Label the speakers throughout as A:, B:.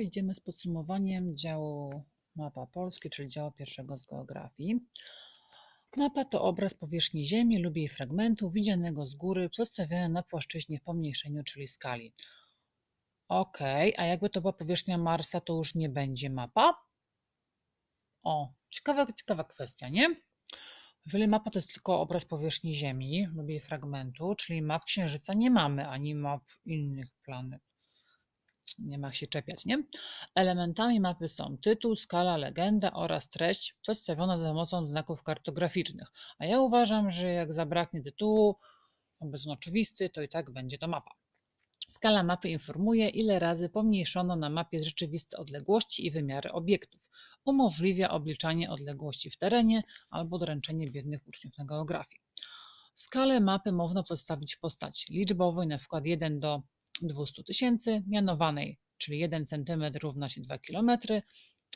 A: Idziemy z podsumowaniem działu Mapa Polski, czyli działu pierwszego z geografii. Mapa to obraz powierzchni Ziemi lub jej fragmentu widzianego z góry, przedstawiony na płaszczyźnie w pomniejszeniu, czyli skali. Ok, a jakby to była powierzchnia Marsa, to już nie będzie mapa? O, ciekawa, ciekawa kwestia, nie? Jeżeli mapa to jest tylko obraz powierzchni Ziemi lub jej fragmentu, czyli map Księżyca nie mamy, ani map innych planet. Nie ma się czepiać, nie? Elementami mapy są tytuł, skala, legenda oraz treść przedstawiona za pomocą znaków kartograficznych. A ja uważam, że jak zabraknie tytułu, on oczywisty, to i tak będzie to mapa. Skala mapy informuje, ile razy pomniejszono na mapie rzeczywiste odległości i wymiary obiektów. Umożliwia obliczanie odległości w terenie albo doręczenie biednych uczniów na geografii. Skalę mapy można przedstawić w postaci liczbowej, np. 1 do 200 tysięcy, mianowanej, czyli 1 cm równa się 2 km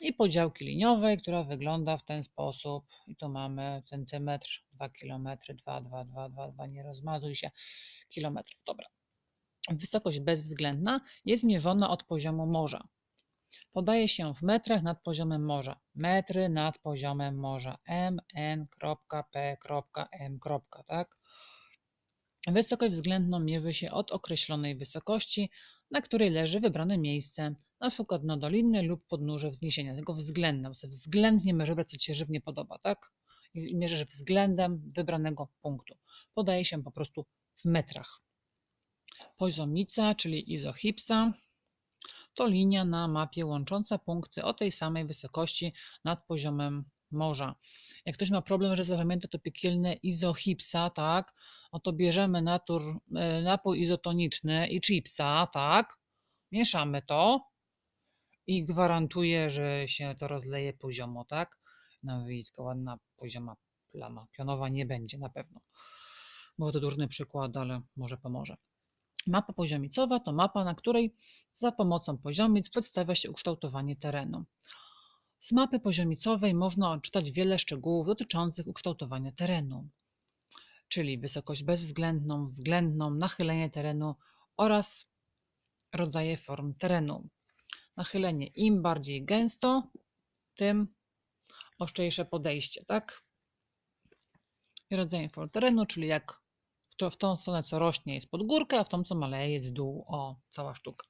A: i podziałki liniowej, która wygląda w ten sposób. I tu mamy centymetr, 2 km, 2, 2, 2, 2, 2, nie rozmazuj się, kilometrów. Dobra. Wysokość bezwzględna jest mierzona od poziomu morza. Podaje się w metrach nad poziomem morza. Metry nad poziomem morza. M, N, P, M, tak? Wysokość względną mierzy się od określonej wysokości, na której leży wybrane miejsce, np. dno doliny lub podnóże wzniesienia. Tego względem, względnie mierzysz, co Ci się żywnie podoba, tak? I mierzysz względem wybranego punktu. Podaje się po prostu w metrach. Poziomnica, czyli izohipsa, to linia na mapie łącząca punkty o tej samej wysokości nad poziomem morza. Jak ktoś ma problem, że zapamięta to piekielne izohipsa, tak, no to bierzemy natur, e, napój izotoniczny i chipsa, tak, mieszamy to i gwarantuję, że się to rozleje poziomo, tak. No widzicie, ładna pozioma plama pionowa nie będzie na pewno. Bo to durny przykład, ale może pomoże. Mapa poziomicowa to mapa, na której za pomocą poziomic przedstawia się ukształtowanie terenu. Z mapy poziomicowej można odczytać wiele szczegółów dotyczących ukształtowania terenu, czyli wysokość bezwzględną, względną, nachylenie terenu oraz rodzaje form terenu. Nachylenie im bardziej gęsto, tym ostrzejsze podejście, tak? I rodzaje form terenu, czyli jak w tą stronę, co rośnie, jest pod górkę, a w tą, co maleje, jest w dół. O, cała sztuka.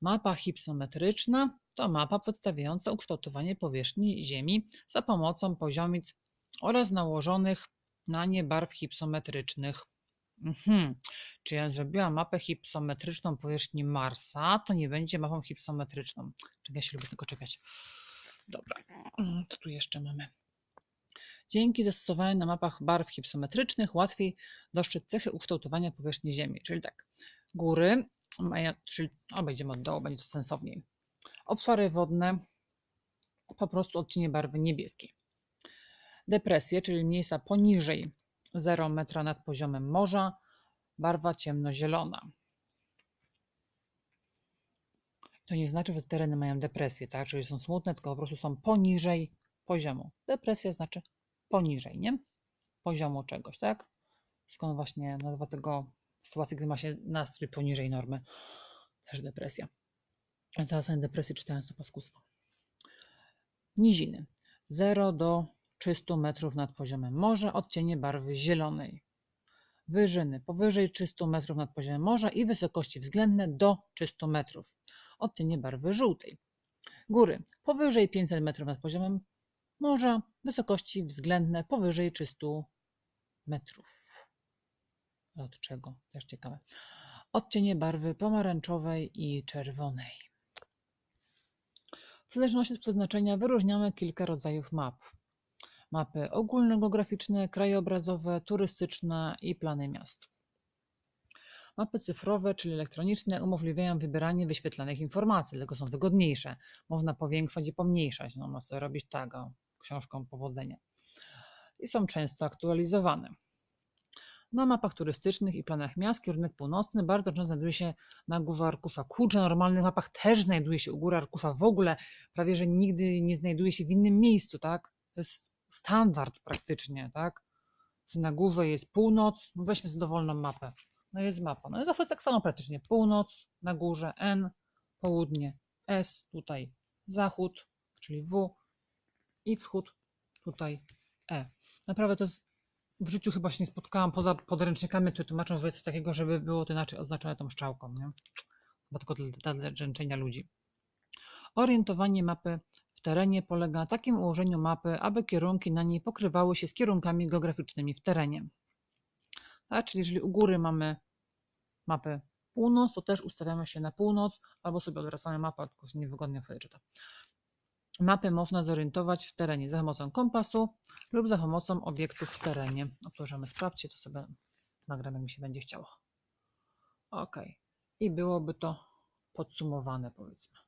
A: Mapa hipsometryczna to mapa przedstawiająca ukształtowanie powierzchni Ziemi za pomocą poziomic oraz nałożonych na nie barw hipsometrycznych. Mhm. Czy ja zrobiłam mapę hipsometryczną powierzchni Marsa, to nie będzie mapą hipsometryczną. Ja się lubię tylko czepiać. Dobra, co tu jeszcze mamy? Dzięki zastosowaniu na mapach barw hipsometrycznych łatwiej dostrzec cechy ukształtowania powierzchni Ziemi. Czyli tak, góry, mają, czyli obejdziemy od dołu, będzie to sensowniej. Obszary wodne, po prostu odcienie barwy niebieskiej. Depresje, czyli miejsca poniżej 0 metra nad poziomem morza, barwa ciemnozielona. To nie znaczy, że tereny mają depresję, tak? czyli są smutne, tylko po prostu są poniżej poziomu. Depresja znaczy poniżej, nie? Poziomu czegoś, tak? Skąd właśnie nazwa tego sytuacji, gdy ma się nastrój poniżej normy. Też depresja. Zasadę depresji czytając to paskustwo. Niziny. 0 do 300 metrów nad poziomem morza, odcienie barwy zielonej. Wyżyny powyżej 300 metrów nad poziomem morza i wysokości względne do 300 metrów, odcienie barwy żółtej. Góry powyżej 500 metrów nad poziomem morza, wysokości względne powyżej 300 metrów. Od czego? Też ciekawe. Odcienie barwy pomarańczowej i czerwonej. W zależności od przeznaczenia wyróżniamy kilka rodzajów map. Mapy ogólnogeograficzne, krajobrazowe, turystyczne i plany miast. Mapy cyfrowe, czyli elektroniczne, umożliwiają wybieranie wyświetlanych informacji, dlatego są wygodniejsze. Można powiększać i pomniejszać. No, można sobie robić tak, książką powodzenia. I są często aktualizowane. Na mapach turystycznych i planach miast kierunek północny bardzo często znajduje się na górze arkusza. Kurczę, na normalnych mapach też znajduje się u góry arkusza. W ogóle prawie, że nigdy nie znajduje się w innym miejscu, tak? To jest standard praktycznie, tak? Że na górze jest północ, no weźmy sobie dowolną mapę. No jest mapa. No jest zawsze tak samo praktycznie. Północ, na górze N, południe S, tutaj zachód, czyli W i wschód, tutaj E. Naprawdę to jest, w życiu chyba się nie spotkałam, poza podręcznikami, które tłumaczą, że jest coś takiego, żeby było to inaczej oznaczone tą strzałką, nie? Chyba tylko dla, dla dręczenia ludzi. Orientowanie mapy terenie polega na takim ułożeniu mapy, aby kierunki na niej pokrywały się z kierunkami geograficznymi w terenie. Tak, czyli jeżeli u góry mamy mapę północ, to też ustawiamy się na północ, albo sobie odwracamy mapę, tylko się niewygodnie wtedy czyta. Mapy można zorientować w terenie za pomocą kompasu lub za pomocą obiektów w terenie. Otworzymy, sprawdźcie, to sobie nagram, jak mi się będzie chciało. Ok. I byłoby to podsumowane, powiedzmy.